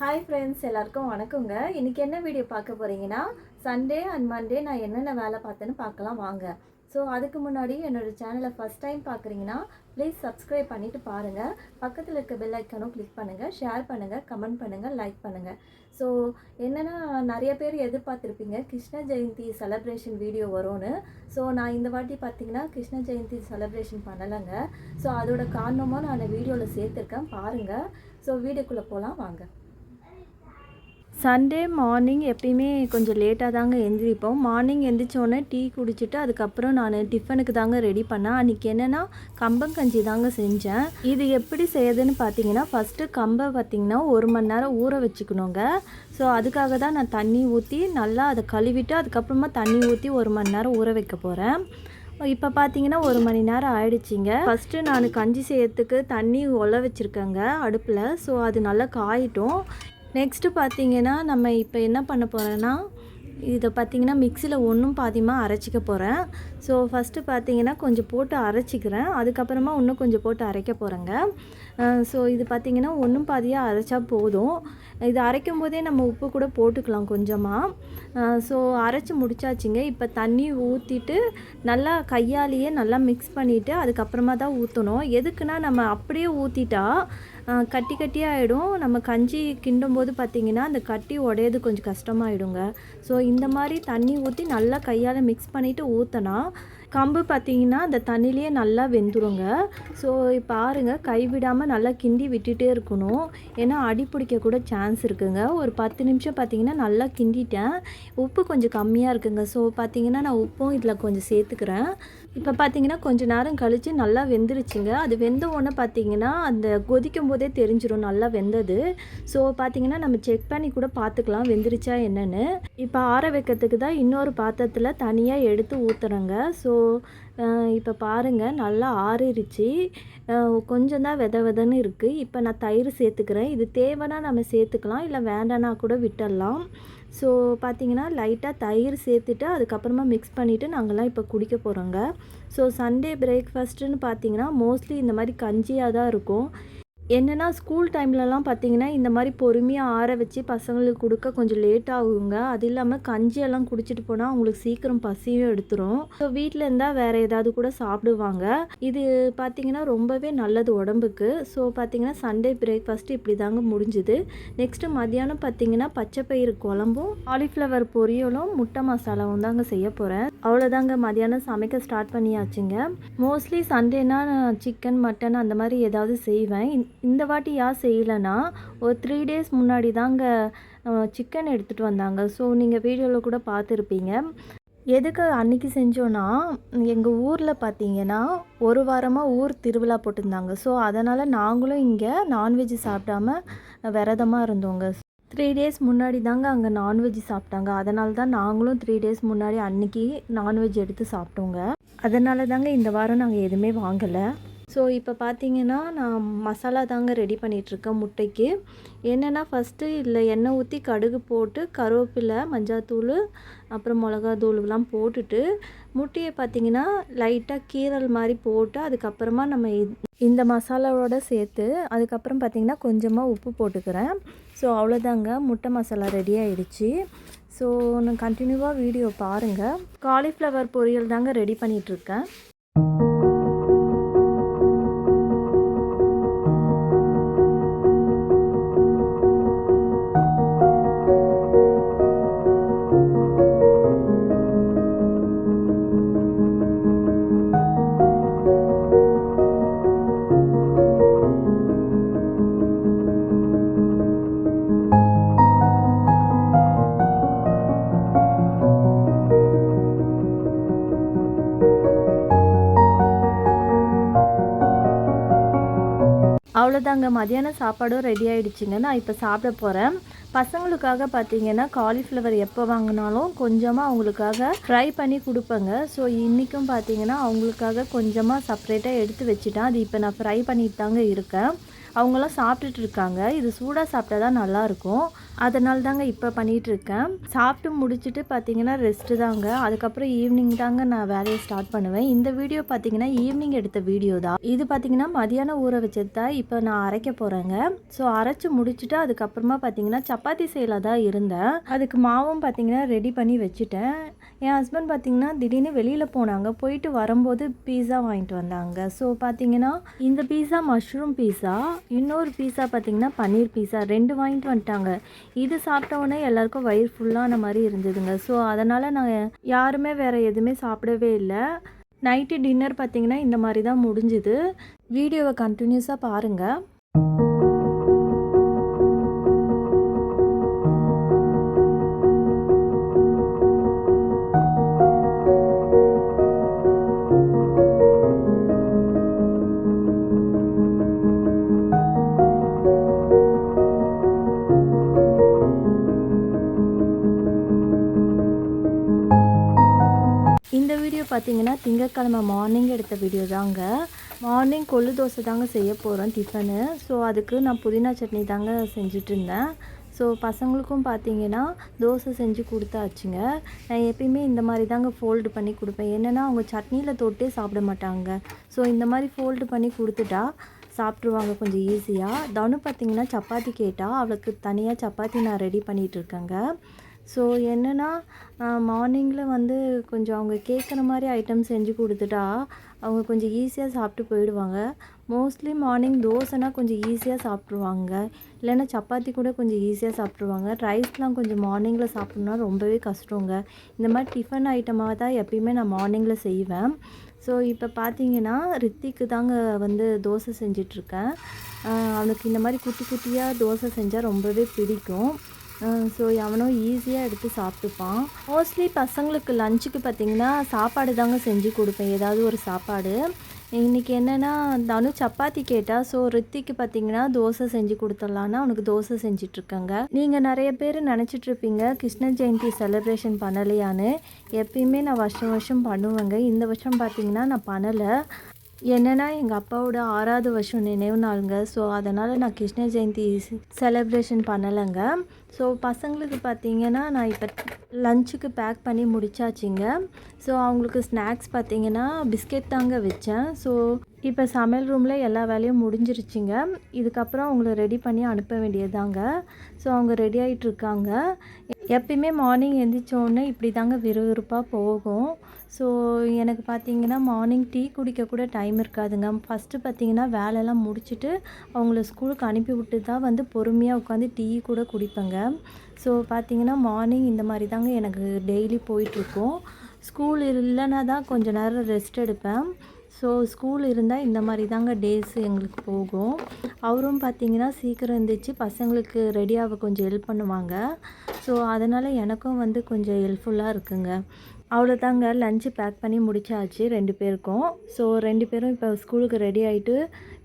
Hi friends எல்லாருக்கும் வணக்கங்க. இன்றைக்கி என்ன வீடியோ பார்க்க போகிறீங்கன்னா சண்டே அண்ட் மண்டே நான் என்னென்ன வேலை பார்த்தேன்னு பார்க்கலாம் வாங்க. ஸோ அதுக்கு முன்னாடி என்னோடய சேனலை ஃபஸ்ட் டைம் பார்க்குறீங்கன்னா ப்ளீஸ் சப்ஸ்கிரைப் பண்ணிவிட்டு பாருங்கள் பக்கத்தில் இருக்க பெல் ஐக்கானும் கிளிக் பண்ணுங்கள் ஷேர் பண்ணுங்கள் கமெண்ட் பண்ணுங்கள் லைக் பண்ணுங்கள் ஸோ என்னென்னா நிறைய பேர் எதிர்பார்த்துருப்பீங்க கிருஷ்ண ஜெயந்தி செலப்ரேஷன் வீடியோ வரும்னு. ஸோ நான் இந்த வாட்டி பார்த்தீங்கன்னா கிருஷ்ண ஜெயந்தி செலப்ரேஷன் பண்ணலைங்க. ஸோ அதோட காரணமாக நான் வீடியோவில் சேர்த்துருக்கேன் பாருங்கள் ஸோ வீடியோக்குள்ளே போகலாம் வாங்க. சண்டே மார்னிங் எப்பயுமே கொஞ்சம் லேட்டாக தாங்க எழுந்திரிப்போம் மார்னிங் எந்திரிச்சோடனே டீ குடிச்சிட்டு அதுக்கப்புறம் நான் டிஃபனுக்கு தாங்க ரெடி பண்ணேன். அன்றைக்கி என்னென்னா கம்பங்கஞ்சி தாங்க செஞ்சேன். இது எப்படி செய்யுதுன்னு பார்த்தீங்கன்னா ஃபஸ்ட்டு கம்பை பார்த்திங்கன்னா ஒரு மணி நேரம் ஊற வச்சுக்கணுங்க. ஸோ அதுக்காக தான் நான் தண்ணி ஊற்றி நல்லா அதை கழுவிட்டு அதுக்கப்புறமா தண்ணி ஊற்றி ஒரு மணி நேரம் ஊற வைக்க போகிறேன் இப்போ பார்த்தீங்கன்னா ஒரு மணி நேரம் ஆயிடுச்சிங்க. ஃபஸ்ட்டு நான் கஞ்சி செய்யறதுக்கு தண்ணி ஒல வச்சுருக்கேங்க அடுப்பில். ஸோ அது நல்லா காயிட்டும். நெக்ஸ்ட்டு பார்த்தீங்கன்னா நம்ம இப்போ என்ன பண்ண போகிறோன்னா இதை பார்த்திங்கன்னா மிக்சியில் ஒன்றும் பாதியமாக அரைச்சிக்க போகிறேன் ஸோ ஃபஸ்ட்டு பார்த்தீங்கன்னா கொஞ்சம் போட்டு அரைச்சிக்கிறேன். அதுக்கப்புறமா இன்னும் கொஞ்சம் போட்டு அரைக்க போகிறேங்க ஸோ இது பார்த்தீங்கன்னா ஒன்றும் பாதியாக அரைச்சா போதும். இது அரைக்கும் போதே நம்ம உப்பு கூட போட்டுக்கலாம் கொஞ்சமாக ஸோ அரைச்சி முடிச்சாச்சுங்க. இப்போ தண்ணி ஊற்றிட்டு நல்லா கையாலேயே நல்லா மிக்ஸ் பண்ணிவிட்டு அதுக்கப்புறமா தான் ஊற்றணும் எதுக்குன்னா நம்ம அப்படியே ஊற்றிட்டா கட்டி கட்டியாகிடும் நம்ம கஞ்சி கிண்டும் போது பார்த்திங்கன்னா அந்த கட்டி உடையது கொஞ்சம் கஷ்டமாயிடுங்க. ஸோ இந்த மாதிரி தண்ணி ஊற்றி நல்லா கையால் மிக்ஸ் பண்ணிவிட்டு ஊற்றினா கம்பு பார்த்தீங்கன்னா அந்த தண்ணிலேயே நல்லா வெந்துருங்க. ஸோ பாருங்கள் கைவிடாமல் நல்லா கிண்டி விட்டுட்டே இருக்கணும். ஏன்னா அடி பிடிக்க கூட சான்ஸ் இருக்குங்க. ஒரு பத்து நிமிஷம் பார்த்தீங்கன்னா நல்லா கிண்டிட்டேன். உப்பு கொஞ்சம் கம்மியாக இருக்குங்க. ஸோ பார்த்தீங்கன்னா நான் உப்பும் இதில் கொஞ்சம் சேர்த்துக்கிறேன். இப்போ பார்த்தீங்கன்னா கொஞ்ச நேரம் கழித்து நல்லா வெந்துருச்சுங்க. அது வெந்த உடனே பார்த்தீங்கன்னா அந்த கொதிக்கும் போதே தெரிஞ்சிடும் நல்லா வெந்தது. ஸோ பார்த்தீங்கன்னா நம்ம செக் பண்ணி கூட பார்த்துக்கலாம் வெந்துருச்சா என்னென்னு. இப்போ ஆற வைக்கிறதுக்கு தான் இன்னொரு பாத்திரத்தில் தனியாக எடுத்து ஊற்றுறேங்க ஸோ இப்போ பாருங்கள் நல்லா ஆறிடுச்சு கொஞ்சம் தான் வித விதன்னு இருக்குது இப்போ நான் தயிர் சேர்த்துக்கிறேன். இது தேவைன்னா நம்ம சேர்த்துக்கலாம் இல்லை வேண்டானா கூட விட்டுடலாம். ஸோ பார்த்தீங்கன்னா லைட்டாக தயிர் சேர்த்துட்டு அதுக்கப்புறமா மிக்ஸ் பண்ணிவிட்டு நாங்கள்லாம் இப்போ குடிக்க போகிறோங்க ஸோ சண்டே பிரேக்ஃபாஸ்ட்டுன்னு பார்த்தீங்கன்னா மோஸ்ட்லி இந்த மாதிரி கஞ்சியாக தான் இருக்கும். என்னென்னா ஸ்கூல் டைம்லலாம் பார்த்தீங்கன்னா இந்த மாதிரி பொறுமையாக ஆற வச்சு பசங்களுக்கு கொடுக்க கொஞ்சம் லேட் ஆகுங்க. அது இல்லாமல் கஞ்சியெல்லாம் குடிச்சிட்டு போனால் அவங்களுக்கு சீக்கிரம் பசியும் எடுத்துரும். ஸோ வீட்டில் இருந்தால் வேறு ஏதாவது கூட சாப்பிடுவாங்க. இது பார்த்தீங்கன்னா ரொம்பவே நல்லது உடம்புக்கு. ஸோ பார்த்தீங்கன்னா சண்டே பிரேக்ஃபாஸ்ட்டு இப்படி தாங்க முடிஞ்சுது. நெக்ஸ்ட்டு மத்தியானம் பார்த்தீங்கன்னா பச்சை பயிறு குழம்பும் காலிஃப்ளவர் பொரியலும் முட்டை மசாலாவும் தாங்க செய்ய போகிறேன் அவ்வளோதாங்க மதியானம் சமைக்க ஸ்டார்ட் பண்ணியாச்சுங்க. மோஸ்ட்லி சண்டேனா சிக்கன் மட்டன் அந்த மாதிரி ஏதாவது செய்வேன். இந்த வாட்டி யார் செய்யலைன்னா ஒரு த்ரீ டேஸ் முன்னாடி தாங்க சிக்கன் எடுத்துகிட்டு வந்தாங்க. ஸோ நீங்கள் வீடியோவில் கூட பார்த்துருப்பீங்க. எதுக்கு அன்றைக்கி செஞ்சோன்னா எங்கள் ஊரில் பார்த்தீங்கன்னா ஒரு வாரமாக ஊர் திருவிழா போட்டிருந்தாங்க. ஸோ அதனால் நாங்களும் இங்கே நான்வெஜ் சாப்பிடாம விரதமாக இருந்தோங்க. த்ரீ டேஸ் முன்னாடி தாங்க அங்கே நான்வெஜ் சாப்பிட்டாங்க. அதனால தான் நாங்களும் த்ரீ டேஸ் முன்னாடி அன்றைக்கி நான்வெஜ் எடுத்து சாப்பிட்டோங்க. அதனால தாங்க இந்த வாரம் நாங்கள் எதுவுமே வாங்கலை. ஸோ இப்போ பார்த்தீங்கன்னா நான் மசாலா தாங்க ரெடி பண்ணிகிட்ருக்கேன் முட்டைக்கு. என்னென்னா ஃபஸ்ட்டு இல்லை எண்ணெய் ஊற்றி கடுகு போட்டு கருவேப்பிலை மஞ்சாத்தூள் அப்புறம் மிளகா தூள்லாம் போட்டுட்டு முட்டையை பார்த்தீங்கன்னா லைட்டாக கீரல் மாதிரி போட்டு அதுக்கப்புறமா நம்ம இந்த மசாலாவோட சேர்த்து அதுக்கப்புறம் பார்த்திங்கன்னா கொஞ்சமாக உப்பு போட்டுக்கிறேன். ஸோ அவ்வளோதாங்க. முட்டை மசாலா ரெடி ஆகிடுச்சு ஸோ நான் கண்டினியூவாக வீடியோ பாருங்கள் காலிஃப்ளவர் பொரியல் தாங்க ரெடி பண்ணிகிட்ருக்கேன் அவ்வளோதாங்க மதியானம் சாப்பாடும் ரெடி ஆகிடுச்சிங்க நான் இப்போ சாப்பிட போகிறேன் பசங்களுக்காக பார்த்தீங்கன்னா காலிஃப்ளவர் எப்போ வாங்கினாலும் கொஞ்சமாக அவங்களுக்காக ஃப்ரை பண்ணி கொடுப்பேங்க. ஸோ இன்றைக்கும் பார்த்தீங்கன்னா அவங்களுக்காக கொஞ்சமாக செப்ரேட்டாக எடுத்து வச்சுட்டேன். அது இப்போ நான் ஃப்ரை பண்ணிட்டு தாங்க இருக்கேன். அவங்களாம் சாப்பிட்டுட்டு இருக்காங்க. இது சூடாக சாப்பிட்டா தான் நல்லாயிருக்கும். அதனால தாங்க இப்போ பண்ணிகிட்டு இருக்கேன். சாப்பிட்டு முடிச்சுட்டு பார்த்தீங்கன்னா ரெஸ்ட்டு தாங்க. அதுக்கப்புறம் ஈவினிங் தாங்க நான் வேலையை ஸ்டார்ட் பண்ணுவேன். இந்த வீடியோ பார்த்தீங்கன்னா ஈவினிங் எடுத்த வீடியோ தான். இது பார்த்தீங்கன்னா மதியானம் ஊற வச்சது தான். இப்போ நான் அரைக்க போகிறேங்க ஸோ அரைச்சி முடிச்சுட்டு அதுக்கப்புறமா பார்த்தீங்கன்னா சப்பாத்தி செய்யலாம் தான் இருந்தேன். அதுக்கு மாவும் பார்த்தீங்கன்னா ரெடி பண்ணி வச்சுட்டேன். என் ஹஸ்பண்ட் பார்த்தீங்கன்னா திடீர்னு வெளியில் போனாங்க. போயிட்டு வரும்போது பீஸா வாங்கிட்டு வந்தாங்க. ஸோ பார்த்தீங்கன்னா இந்த பீஸா மஷ்ரூம் பீஸா இன்னொரு பீஸா பார்த்தீங்கன்னா பன்னீர் பீஸா ரெண்டு வாங்கிட்டு வந்துட்டாங்க. இது சாப்பிட்டோன்னே எல்லாருக்கும் வயிறு ஃபுல்லான மாதிரி இருந்ததுங்க. ஸோ அதனால் நான் யாருமே வேறு எதுவுமே சாப்பிடவே இல்லை. நைட்டு டின்னர் பார்த்தீங்கன்னா இந்த மாதிரி தான் முடிஞ்சுது. வீடியோவை கண்டினியூஸாக பாருங்கள் பார்த்தீங்கன்னா திங்கட்கிழமை மார்னிங் எடுத்த வீடியோ தாங்க. மார்னிங் கொள்ளு தோசை தாங்க செய்ய போகிறோம் டிஃபனு ஸோ அதுக்கு நான் புதினா சட்னி தாங்க செஞ்சுட்டு இருந்தேன் ஸோ பசங்களுக்கும் பார்த்தீங்கன்னா தோசை செஞ்சு கொடுத்தாச்சுங்க. நான் எப்பயுமே இந்த மாதிரி தாங்க ஃபோல்டு பண்ணி கொடுப்பேன். என்னென்னா அவங்க சட்னியில் தொட்டே சாப்பிட மாட்டாங்க. ஸோ இந்த மாதிரி ஃபோல்டு பண்ணி கொடுத்துட்டா சாப்பிட்ருவாங்க கொஞ்சம் ஈஸியாக தனு பார்த்தீங்கன்னா சப்பாத்தி கேட்டால் அவளுக்கு தனியாக சப்பாத்தி நான் ரெடி பண்ணிகிட்டு இருக்கேங்க. ஸோ என்னென்னா மார்னிங்கில் வந்து கொஞ்சம் அவங்க கேட்குற மாதிரி ஐட்டம் செஞ்சு கொடுத்துட்டா அவங்க கொஞ்சம் ஈஸியாக சாப்பிட்டு போயிடுவாங்க. மோஸ்ட்லி மார்னிங் தோசைனா கொஞ்சம் ஈஸியாக சாப்பிட்ருவாங்க இல்லைன்னா சப்பாத்தி கூட கொஞ்சம் ஈஸியாக சாப்பிட்ருவாங்க ரைஸ்லாம் கொஞ்சம் மார்னிங்கில் சாப்பிட்ணுன்னா ரொம்பவே கஷ்டங்க. இந்த மாதிரி டிஃபன் ஐட்டமாக தான் எப்பயுமே நான் மார்னிங்கில் செய்வேன். ஸோ இப்போ பார்த்தீங்கன்னா ரித்திக்கு தாங்க வந்து தோசை செஞ்சிட்ருக்கேன் அவனுக்கு இந்த மாதிரி குட்டி குட்டியாக தோசை செஞ்சால் ரொம்பவே பிடிக்கும். ஸோ எவனும் ஈஸியாக எடுத்து சாப்பிட்டுப்பான். மோஸ்ட்லி பசங்களுக்கு லஞ்சுக்கு பார்த்திங்கன்னா சாப்பாடு தாங்க செஞ்சு கொடுப்பேன். ஏதாவது ஒரு சாப்பாடு. இன்றைக்கி என்னென்னா தனு சப்பாத்தி கேட்டால் ஸோ ரித்திக்கு பார்த்தீங்கன்னா தோசை செஞ்சு கொடுத்துடலான்னு அவனுக்கு தோசை செஞ்சிட்ருக்கேங்க. நீங்கள் நிறைய பேர் நினச்சிட்ருப்பீங்க கிருஷ்ண ஜெயந்தி செலிப்ரேஷன் பண்ணலையான்னு. எப்பயுமே நான் வருஷம் வருஷம் பண்ணுவேங்க. இந்த வருஷம் பார்த்தீங்கன்னா நான் பண்ணலை. என்னென்னா எங்கள் அப்பாவோட ஆறாவது வருஷம் நினைவு நாளுங்க. ஸோ அதனால் நான் கிருஷ்ண ஜெயந்தி செலிப்ரேஷன் பண்ணலைங்க. ஸோ பசங்களுக்கு பார்த்தீங்கன்னா நான் இப்போ லஞ்சுக்கு பேக் பண்ணி முடிச்சாச்சுங்க. ஸோ அவங்களுக்கு ஸ்நாக்ஸ் பார்த்தீங்கன்னா பிஸ்கெட் தாங்க வச்சேன். ஸோ இப்போ சமையல் ரூமில் எல்லா வேலையும் முடிஞ்சிருச்சுங்க. இதுக்கப்புறம் அவங்கள ரெடி பண்ணி அனுப்ப வேண்டியதாங்க ஸோ அவங்க ரெடி ஆகிட்டுருக்காங்க எப்பயுமே மார்னிங் எந்திரிச்சோடனே இப்படி தாங்க விறுவிறுப்பாக போகும். ஸோ எனக்கு பார்த்தீங்கன்னா மார்னிங் டீ குடிக்க கூட டைம் இருக்காதுங்க. ஃபஸ்ட்டு பார்த்தீங்கன்னா வேலையெல்லாம் முடிச்சுட்டு அவங்கள ஸ்கூலுக்கு அனுப்பி விட்டு தான் வந்து பொறுமையாக உட்காந்து டீ கூட குடிப்பேங்க. ஸோ பார்த்தீங்கன்னா மார்னிங் இந்த மாதிரி தாங்க எனக்கு டெய்லி போயிட்டுருக்கும். ஸ்கூல் இல்லைன்னா தான் கொஞ்சம் நேரம் ரெஸ்ட் எடுப்பேன். ஸோ ஸ்கூல் இருந்தால் இந்த மாதிரி தாங்க டேஸ் எங்களுக்கு போகும். அவரும் பார்த்தீங்கன்னா சீக்கிரம் இருந்துச்சு பசங்களுக்கு ரெடியாக கொஞ்சம் ஹெல்ப் பண்ணுவாங்க. ஸோ அதனால் எனக்கும் வந்து கொஞ்சம் ஹெல்ப்ஃபுல்லாக இருக்குங்க. அவ்வளோதாங்க லஞ்சு பேக் பண்ணி முடிச்சாச்சு ரெண்டு பேருக்கும். ஸோ ரெண்டு பேரும் இப்போ ஸ்கூலுக்கு ரெடி ஆகிட்டு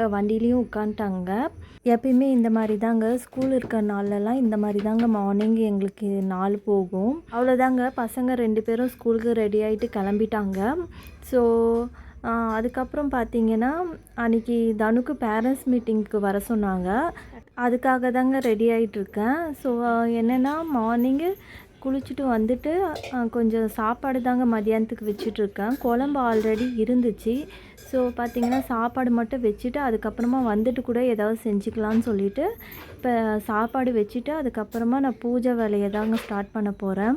இப்போ உட்காந்துட்டாங்க. எப்பயுமே இந்த மாதிரி தாங்க ஸ்கூல் இருக்கிற நாள்லலாம் இந்த மாதிரி தாங்க மார்னிங் எங்களுக்கு நாள் போகும். அவ்வளோதாங்க பசங்க ரெண்டு பேரும் ஸ்கூலுக்கு ரெடி ஆகிட்டு கிளம்பிட்டாங்க. ஸோ அதுக்கப்புறம் பார்த்தீங்கன்னா அன்றைக்கி தனுக்கு பேரண்ட்ஸ் மீட்டிங்க்கு வர சொன்னாங்க. அதுக்காக தாங்க ரெடி ஆகிட்டுருக்கேன் ஸோ என்னென்னா மார்னிங்கு குளிச்சுட்டு வந்துட்டு கொஞ்சம் சாப்பாடு தாங்க மதியானத்துக்கு வச்சிட்ருக்கேன். குழம்பு ஆல்ரெடி இருந்துச்சு. ஸோ பார்த்திங்கன்னா சாப்பாடு மட்டும் வச்சுட்டு அதுக்கப்புறமா வந்துட்டு கூட ஏதாவது செஞ்சுக்கலான்னு சொல்லிவிட்டு இப்போ சாப்பாடு வச்சுட்டு அதுக்கப்புறமா நான் பூஜை வேலையை தாங்க ஸ்டார்ட் பண்ண போகிறேன்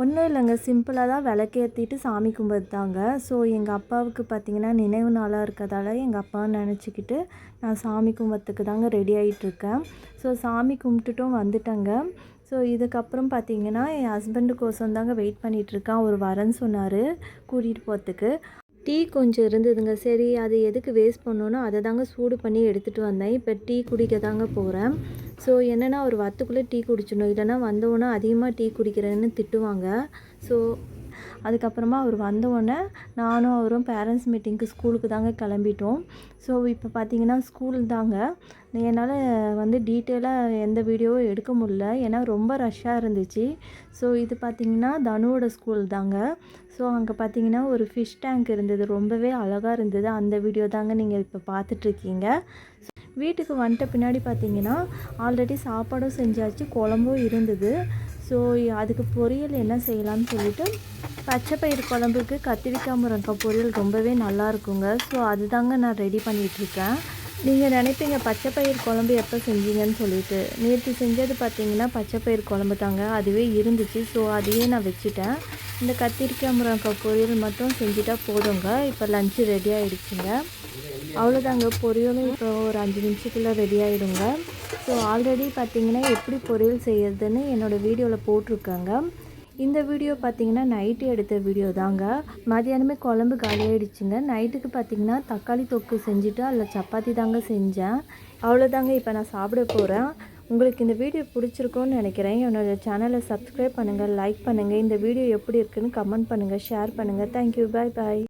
ஒன்றும் இல்லைங்க சிம்பிளாக தான் விளக்கேற்றிட்டு சாமி கும்பிட்டு தாங்க ஸோ எங்கள் அப்பாவுக்கு பார்த்திங்கன்னா நினைவு நாளாக இருக்கிறதால எங்கள் அப்பாவை நினச்சிக்கிட்டு நான் சாமி கும்பிட்றதுக்கு தாங்க ரெடி ஆகிட்டுருக்கேன் ஸோ சாமி கும்பிட்டுட்டும் வந்துட்டேங்க. ஸோ இதுக்கப்புறம் பார்த்தீங்கன்னா என் ஹஸ்பண்டுக்கோசம் தாங்க வெயிட் பண்ணிகிட்ருக்கான் அவர் வரேன்னு சொன்னார் கூட்டிகிட்டு போகிறதுக்கு டீ கொஞ்சம் இருந்ததுங்க. சரி அது எதுக்கு வேஸ்ட் பண்ணணும் அதை தாங்க சூடு பண்ணி எடுத்துகிட்டு வந்தேன். இப்போ டீ குடிக்க தாங்க போகிறேன் ஸோ என்னென்னா ஒரு வத்துக்குள்ளே டீ குடிச்சிடணும். இல்லைன்னா வந்தவொன்னே அதிகமாக டீ குடிக்கிறேன்னு திட்டுவாங்க. ஸோ அதுக்கப்புறமா அவர் வந்தவுடனே நானும் அவரும் பேரண்ட்ஸ் மீட்டிங்க்கு ஸ்கூலுக்கு தாங்க கிளம்பிட்டோம். ஸோ இப்போ பார்த்தீங்கன்னா ஸ்கூல் தாங்க. என்னால் வந்து டீட்டெயிலாக எந்த வீடியோவும் எடுக்க முடில ஏன்னா ரொம்ப ரஷ்ஷாக இருந்துச்சு. ஸோ இது பார்த்திங்கன்னா தனுவோட ஸ்கூல் தாங்க. ஸோ அங்கே பார்த்தீங்கன்னா ஒரு ஃபிஷ் டேங்க் இருந்தது. ரொம்பவே அழகாக இருந்தது. அந்த வீடியோ தாங்க நீங்கள் இப்போ பார்த்துட்ருக்கீங்க வீட்டுக்கு வந்துட்ட பின்னாடி பார்த்தீங்கன்னா ஆல்ரெடி சாப்பாடும் செஞ்சாச்சு குழம்பும் இருந்தது. ஸோ அதுக்கு பொரியல் என்ன செய்யலாம்னு சொல்லிட்டு பச்சை பயிறு குழம்புக்கு கத்திரிக்காய் முருங்கைக்காய் பொரியல் ரொம்பவே நல்லா இருக்குங்க. ஸோ அதுதாங்க நான் ரெடி பண்ணிகிட்ருக்கேன் நீங்கள் நினைப்பீங்க பச்சை பயிர் குழம்பு எப்போ செஞ்சீங்கன்னு சொல்லிட்டு. நேற்று செஞ்சது பார்த்தீங்கன்னா பச்சை பயிர் குழம்பு தாங்க. அதுவே இருந்துச்சு. ஸோ அதையே நான் வச்சுட்டேன். இந்த கத்திரிக்காய் முருங்கைக்காய் பொரியல் மட்டும் செஞ்சுட்டா போதுங்க. இப்போ லஞ்சு ரெடி ஆகிடுச்சுங்க அவ்வளோதாங்க. பொரியலும் இப்போ ஒரு அஞ்சு நிமிஷத்தில் ரெடி ஆகிடுங்க ஸோ ஆல்ரெடி பார்த்தீங்கன்னா எப்படி பொரியல் செய்கிறதுன்னு என்னோடய வீடியோவில் போட்டிருக்காங்க. இந்த வீடியோ பார்த்தீங்கன்னா நைட்டு எடுத்த வீடியோ தாங்க. மதியானமே குழம்பு காலியாகிடுச்சுங்க நைட்டுக்கு பார்த்தீங்கன்னா தக்காளி தொக்கு செஞ்சுட்டு அதில் சப்பாத்தி தாங்க செஞ்சேன். அவ்வளோதாங்க இப்போ நான் சாப்பிட போகிறேன் உங்களுக்கு இந்த வீடியோ பிடிச்சிருக்கோன்னு நினைக்கிறேன். என்னோட சேனலை சப்ஸ்கிரைப் பண்ணுங்கள் லைக் பண்ணுங்கள் இந்த வீடியோ எப்படி இருக்குன்னு கமெண்ட் பண்ணுங்கள் ஷேர் பண்ணுங்கள் தேங்க்யூ பாய் பாய்